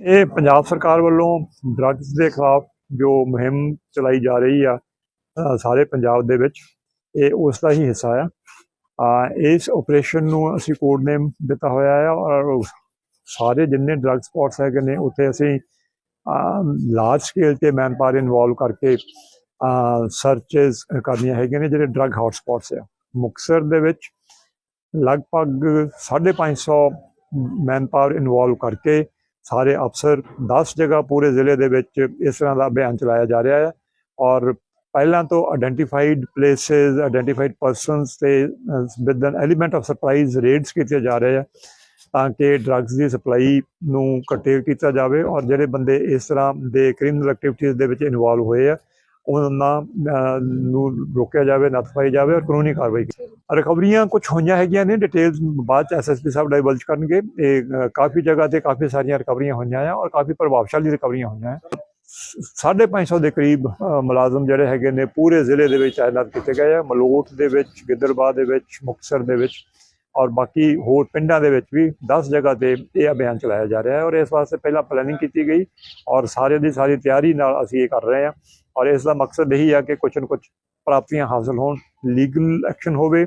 ਇਹ ਪੰਜਾਬ ਸਰਕਾਰ ਵੱਲੋਂ ਡਰੱਗਸ ਦੇ ਖਿਲਾਫ ਜੋ ਮੁਹਿੰਮ ਚਲਾਈ ਜਾ ਰਹੀ ਆ ਸਾਰੇ ਪੰਜਾਬ ਦੇ ਵਿੱਚ, ਇਹ ਉਸ ਦਾ ਹੀ ਹਿੱਸਾ ਆ। ਇਸ ਆਪਰੇਸ਼ਨ ਨੂੰ ਅਸੀਂ ਕੋਡ ਨੇਮ ਦਿੱਤਾ ਹੋਇਆ ਆ ਔਰ ਸਾਰੇ ਜਿੰਨੇ ਡਰੱਗ ਸਪੌਟਸ ਹੈਗੇ ਨੇ, ਉੱਥੇ ਅਸੀਂ ਲਾਰਜ ਸਕੇਲ ਤੇ ਮੈਨਪਾਵਰ ਇਨਵੋਲਵ ਕਰਕੇ ਸਰਚਸ ਕਰਨੀਆਂ ਹੈਗੀਆਂ ਨੇ ਜਿਹੜੇ ਡਰੱਗ ਹੌਟ ਸਪੌਟਸ ਆ। ਮੁਕਸਰ ਦੇ ਵਿੱਚ ਲਗਭਗ 550 ਮੈਨਪਾਵਰ ਇਨਵੋਲਵ ਕਰਕੇ ਸਾਰੇ ਅਫਸਰ 10 ਜਗ੍ਹਾ ਪੂਰੇ ਜ਼ਿਲ੍ਹੇ ਦੇ ਵਿੱਚ ਇਸ ਤਰ੍ਹਾਂ ਦਾ ਅਭਿਆਨ ਚਲਾਇਆ ਜਾ ਰਿਹਾ ਹੈ ਔਰ ਪਹਿਲਾਂ ਤੋਂ ਆਇਡੈਂਟੀਫਾਈਡ ਪਲੇਸਸ ਆਇਡੈਂਟੀਫਾਈਡ ਪਰਸਨਸ ਤੇ with an element of surprise raids ਕੀਤੇ ਜਾ ਰਹੇ ਆ ਤਾਂ ਕਿ ਡਰੱਗਸ ਦੀ ਸਪਲਾਈ ਨੂੰ ਕੰਟੇਨ ਕੀਤਾ ਜਾਵੇ ਔਰ ਜਿਹੜੇ ਬੰਦੇ ਇਸ ਤਰ੍ਹਾਂ ਦੇ ਕ੍ਰਿਮੀਨਲ ਐਕਟੀਵਿਟੀਜ਼ ਦੇ ਵਿੱਚ ਇਨਵੋਲਵ ਹੋਏ ਆ ਉਹਨਾਂ ਨੂੰ ਰੋਕਿਆ ਜਾਵੇ ਨੱਥ ਪਾਈ ਜਾਵੇ ਔਰ ਕਾਨੂੰਨੀ ਕਾਰਵਾਈ ਕੀਤੀ ਰਿਕਵਰੀਆਂ ਕੁਝ ਹੋਈਆਂ ਹੈਗੀਆਂ ਨੇ ਡਿਟੇਲਸ ਬਾਅਦ ਚ ਐਸਐਸਪੀ ਸਾਹਿਬ ਡਾਈਵਲਜ ਕਰਨਗੇ। ਇਹ ਕਾਫੀ ਜਗ੍ਹਾ ਤੇ ਕਾਫੀ ਸਾਰੀਆਂ ਰਿਕਵਰੀਆਂ ਹੋਈਆਂ ਆ ਔਰ ਕਾਫੀ ਪ੍ਰਭਾਵਸ਼ਾਲੀ ਰਿਕਵਰੀਆਂ ਹੋਈਆਂ ਆ। 550 ਦੇ ਕਰੀਬ ਮੁਲਾਜ਼ਮ ਜਿਹੜੇ ਹੈਗੇ ਨੇ, ਪੂਰੇ ਜ਼ਿਲ੍ਹੇ ਦੇ ਵਿੱਚ ਤਾਇਨਾਤ ਕੀਤੇ ਗਏ ਆ। ਮਲੋਟ ਦੇ ਵਿੱਚ, ਗਿੱਦੜਬਾਹ ਦੇ ਵਿੱਚ, ਮੁਕਤਸਰ ਦੇ ਵਿੱਚ। ਔਰ ਬਾਕੀ ਹੋਰ ਪਿੰਡਾਂ ਦੇ ਵਿੱਚ ਵੀ 10 ਜਗ੍ਹਾ ਤੇ ਇਹ ਅਭਿਆਨ ਚਲਾਇਆ ਜਾ ਰਿਹਾ ਹੈ ਔਰ ਇਸ ਵਾਸਤੇ ਪਹਿਲਾਂ ਪਲੈਨਿੰਗ ਕੀਤੀ ਗਈ ਔਰ ਸਾਰੇ ਦੀ ਸਾਰੀ ਤਿਆਰੀ ਨਾਲ ਅਸੀਂ ਇਹ ਕਰ ਰਹੇ ਹਾਂ ਔਰ ਇਸ ਦਾ ਮਕਸਦ ਇਹੀ ਹੈ ਕਿ ਕੁਝ ਨਾ ਕੁਝ ਪ੍ਰਾਪਤੀਆਂ ਹਾਸਲ ਹੋਣ ਲੀਗਲ ਐਕਸ਼ਨ ਹੋਵੇ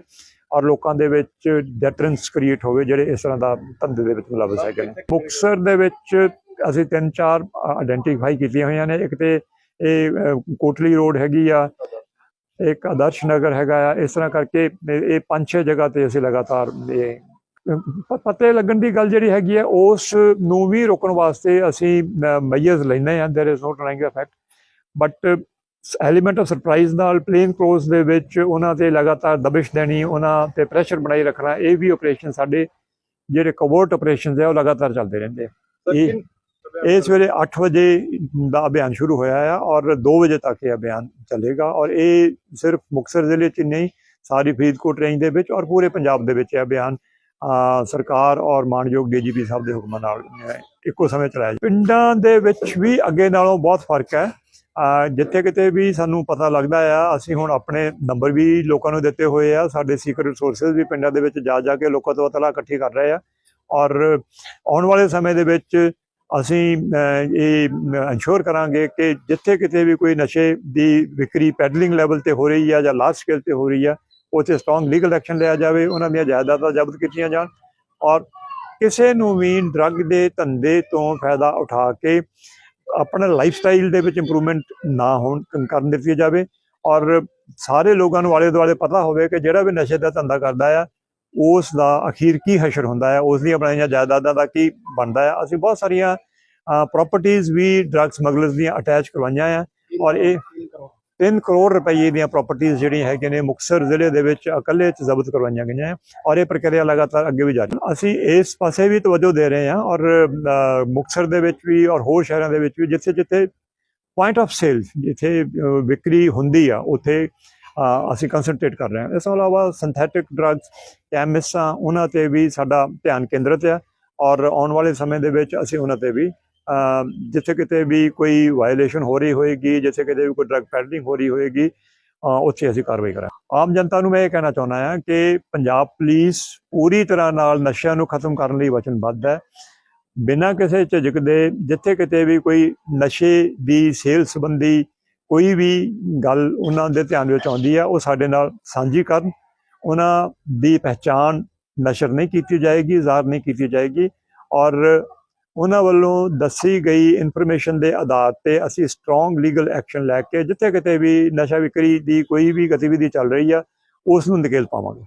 ਔਰ ਲੋਕਾਂ ਦੇ ਵਿੱਚ ਡੈਟਰੈਂਸ ਕ੍ਰੀਏਟ ਹੋਵੇ ਜਿਹੜੇ ਇਸ ਤਰ੍ਹਾਂ ਦਾ ਧੰਦੇ ਦੇ ਵਿੱਚ ਮੁਲਵਸ ਹੈਗੇ ਨੇ। ਮੁਕਤਸਰ ਦੇ ਵਿੱਚ ਅਸੀਂ ਤਿੰਨ ਚਾਰ ਆਇਡੈਂਟੀਫਾਈ ਕੀਤੀਆਂ ਹੋਈਆਂ ਨੇ ਇੱਕ ਤੇ ਇਹ ਅ, ਕੋਟਲੀ ਰੋਡ ਹੈਗੀ ਆ ਇੱਕ ਆਦਰਸ਼ ਨਗਰ ਹੈਗਾ ਆ ਇਸ ਤਰ੍ਹਾਂ ਕਰਕੇ ਇਹ ਇਹ ਪੰਜ ਛੇ ਜਗ੍ਹਾ ਤੇ ਅਸੀਂ ਲਗਾਤਾਰ ਇਹ ਪ- ਪਤੇ ਲੱਗਣ ਦੀ ਗੱਲ ਜਿਹੜੀ ਹੈਗੀ ਹੈ ਉਸ ਨੂੰ ਵੀ ਰੋਕਣ ਵਾਸਤੇ ਅਸੀਂ ਮੈਜਰਸ ਲੈਣੇ ਆ there is no drawing effect but element of surprise ਨਾਲ ਪਲੇਨ ਕਲੋਜ਼ ਦੇ ਵਿੱਚ ਉਹਨਾਂ ਤੇ ਲਗਾਤਾਰ ਦਬਿਸ਼ ਦੇਣੀ ਉਹਨਾਂ ਤੇ ਪ੍ਰੈਸ਼ਰ ਬਣਾਈ ਰੱਖਣਾ ਇਹ ਵੀ ਆਪਰੇਸ਼ਨ ਸਾਡੇ ਜਿਹੜੇ ਕਵਰਟ ਆਪਰੇਸ਼ਨਸ ਹੈ ਉਹ ਲਗਾਤਾਰ ਚੱਲਦੇ ਰਹਿੰਦੇ ਆ ਇਹ ਇਹ ਸਵੇਰੇ 8 ਵਜੇ ਦਾ ਅਭਿਆਨ ਸ਼ੁਰੂ ਹੋਇਆ ਆ ਔਰ 2 ਵਜੇ ਤੱਕ ਇਹ ਅਭਿਆਨ ਚੱਲੇਗਾ ਔਰ ਇਹ ਸਿਰਫ ਮੁਕਤਸਰ ਜ਼ਿਲ੍ਹੇ 'ਚ ਨਹੀਂ, ਸਾਰੀ ਫਰੀਦਕੋਟ ਰੇਂਜ ਦੇ ਵਿੱਚ ਔਰ ਪੂਰੇ ਪੰਜਾਬ ਦੇ ਵਿੱਚ ਇਹ ਅਭਿਆਨ ਸਰਕਾਰ ਔਰ ਮਾਨਯੋਗ ਡੀਜੀਪੀ ਸਾਹਿਬ ਦੇ ਹੁਕਮਾਂ ਨਾਲ ਇੱਕੋ ਸਮੇਂ ਚਲਾਇਆ ਪਿੰਡਾਂ ਦੇ ਵਿੱਚ ਵੀ ਅੱਗੇ ਨਾਲੋਂ ਬਹੁਤ ਫ਼ਰਕ ਹੈ। ਜਿੱਥੇ ਕਿਤੇ ਵੀ ਸਾਨੂੰ ਪਤਾ ਲੱਗਦਾ ਆ, ਅਸੀਂ ਹੁਣ ਆਪਣੇ ਨੰਬਰ ਵੀ ਲੋਕਾਂ ਨੂੰ ਦਿੱਤੇ ਹੋਏ ਆ, ਸਾਡੇ ਸੀਕ੍ਰੀਟ ਰਿਸੋਰਸਸ ਵੀ ਪਿੰਡਾਂ ਦੇ ਵਿੱਚ ਜਾ ਜਾ ਕੇ ਲੋਕਾਂ ਤੋਂ ਇਤਲਾ ਇਕੱਠੀ ਕਰ ਰਹੇ ਆ। ਔਰ ਆਉਣ ਵਾਲੇ ਸਮੇਂ ਦੇ ਵਿੱਚ ਅਸੀਂ ਇਹ ਇਨਸ਼ੋਰ ਕਰਾਂਗੇ ਕਿ ਜਿੱਥੇ ਕਿਤੇ ਵੀ ਕੋਈ ਨਸ਼ੇ ਦੀ ਵਿਕਰੀ ਪੈਡਲਿੰਗ ਲੈਵਲ ਤੇ ਹੋ ਰਹੀ ਹੈ ਜਾਂ ਲਾਰਜ ਸਕੇਲ ਤੇ ਹੋ ਰਹੀ ਹੈ ਉੱਥੇ ਸਟਰੋਂਗ ਲੀਗਲ ਐਕਸ਼ਨ ਲਿਆ ਜਾਵੇ, ਉਹਨਾਂ ਦੀਆਂ ਜਾਇਦਾਦਾਂ ਜ਼ਬਤ ਕੀਤੀਆਂ ਜਾਣ ਔਰ ਕਿਸੇ ਨੂੰ ਵੀ ਡਰੱਗ ਦੇ ਧੰਦੇ ਤੋਂ ਫਾਇਦਾ ਉਠਾ ਕੇ ਆਪਣਾ ਲਾਈਫ ਸਟਾਈਲ ਦੇ ਵਿੱਚ ਇੰਪਰੂਵਮੈਂਟ ਨਾ ਹੋਣ ਕਰਨ ਦਿੱਤੀ ਜਾਵੇ ਔਰ ਸਾਰੇ ਲੋਕਾਂ ਨੂੰ ਆਲੇ ਦੁਆਲੇ ਪਤਾ ਹੋਵੇ ਕਿ ਜਿਹੜਾ ਵੀ ਨਸ਼ੇ ਦਾ ਧੰਦਾ ਕਰਦਾ ਆ ਉਸ ਦਾ ਅਖੀਰ ਕੀ ਹਸ਼ਰ ਹੁੰਦਾ ਹੈ ਉਸ ਦੀਆਂ ਬਣਾਈਆਂ ਜਾਇਦਾਦਾਂ ਦਾ ਕੀ ਬਣਦਾ ਹੈ ਅਸੀਂ ਬਹੁਤ ਸਾਰੀਆਂ ਪ੍ਰਾਪਰਟੀਆਂ ਵੀ ਡਰੱਗ ਸਮਗਲਰਸ ਦੀਆਂ ਅਟੈਚ ਕਰਵਾਈਆਂ ਆ ਔਰ ਇਹ 3 ਕਰੋੜ ਰੁਪਏ ਦੀਆਂ ਪ੍ਰਾਪਰਟੀਆਂ ਜਿਹੜੀਆਂ ਹੈਗੀਆਂ ਨੇ ਮੁਕਤਸਰ ਜ਼ਿਲ੍ਹੇ ਦੇ ਵਿੱਚ ਇਕੱਲੇ ਚ ਜ਼ਬਤ ਕਰਵਾਈਆਂ ਗਈਆਂ ਹੈ ਔਰ ਇਹ ਪ੍ਰਕਿਰਿਆ ਲਗਾਤਾਰ ਅੱਗੇ ਵੀ ਜਾਰੀ ਹੈ। ਅਸੀਂ ਇਸ ਪਾਸੇ ਵੀ ਤਵੱਜੋ ਦੇ ਰਹੇ ਹਾਂ ਔਰ ਅ, ਮੁਕਤਸਰ ਦੇ ਵਿੱਚ ਵੀ ਔਰ ਹੋਰ ਸ਼ਹਿਰਾਂ ਦੇ ਵਿੱਚ ਵੀ ਜਿੱਥੇ ਜਿੱਥੇ ਪੁਆਇੰਟ ਆਫ ਸੇਲ ਜਿੱਥੇ ਵਿਕਰੀ ਹੁੰਦੀ ਆ ਉੱਥੇ ਅਸੀਂ ਕਨਸੈਂਟਰੇਟ ਕਰ ਰਹੇ ਹਾਂ। ਇਸ ਤੋਂ ਇਲਾਵਾ ਸਿੰਥੈਟਿਕ ਡਰੱਗਸ ਕੈਮਿਸਟਾਂ ਉਹਨਾਂ ਤੇ ਵੀ ਸਾਡਾ ਧਿਆਨ ਕੇਂਦਰਿਤ ਹੈ ਔਰ ਆਉਣ ਵਾਲੇ ਸਮੇਂ ਦੇ ਵਿੱਚ ਅਸੀਂ ਉਹਨਾਂ ਤੇ ਵੀ ਜਿੱਥੇ ਕਿਤੇ ਵੀ ਕੋਈ ਵਾਇਲੇਸ਼ਨ ਹੋ ਰਹੀ ਹੋਏਗੀ, ਜਿੱਥੇ ਕਿਤੇ ਵੀ ਕੋਈ ਡਰੱਗ ਪੈਡਲਿੰਗ ਹੋ ਰਹੀ ਹੋਏਗੀ ਉੱਥੇ ਅਸੀਂ ਕਾਰਵਾਈ ਕਰਾਂਗੇ। ਆਮ ਜਨਤਾ ਨੂੰ ਮੈਂ ਇਹ ਕਹਿਣਾ ਚਾਹੁੰਦਾ ਹਾਂ ਕਿ ਪੰਜਾਬ ਪੁਲਿਸ ਪੂਰੀ ਤਰ੍ਹਾਂ ਨਾਲ ਨਸ਼ਿਆਂ ਨੂੰ ਖਤਮ ਕਰਨ ਲਈ ਵਚਨਬੱਧ ਹੈ। ਬਿਨਾਂ ਕਿਸੇ ਝਿਜਕ ਦੇ, ਜਿੱਥੇ ਕਿਤੇ ਵੀ ਕੋਈ ਨਸ਼ੇ ਦੀ ਸੇਲ ਸੰਬੰਧੀ ਕੋਈ ਵੀ ਗੱਲ ਉਹਨਾਂ ਦੇ ਧਿਆਨ ਵਿੱਚ ਆਉਂਦੀ ਹੈ ਉਹ ਸਾਡੇ ਨਾਲ ਸਾਂਝੀ ਕਰਨ। ਉਹਨਾਂ ਦੀ ਪਹਿਚਾਣ ਨਸ਼ਰ ਨਹੀਂ ਕੀਤੀ ਜਾਏਗੀ, ਜ਼ਾਹਰ ਨਹੀਂ ਕੀਤੀ ਜਾਏਗੀ ਔਰ ਉਹਨਾਂ ਵੱਲੋਂ ਦੱਸੀ ਗਈ ਇਨਫੋਰਮੇਸ਼ਨ ਦੇ ਆਧਾਰ ਤੇ ਅਸੀਂ ਸਟਰੋਂਗ ਲੀਗਲ ਐਕਸ਼ਨ ਲੈ ਕੇ ਜਿੱਥੇ ਕਿਤੇ ਵੀ ਨਸ਼ਾ ਵਿਕਰੀ ਦੀ ਕੋਈ ਵੀ ਗਤੀਵਿਧੀ ਚੱਲ ਰਹੀ ਆ, ਉਸ ਨੂੰ ਨਕੇਲ ਪਾਵਾਂਗੇ।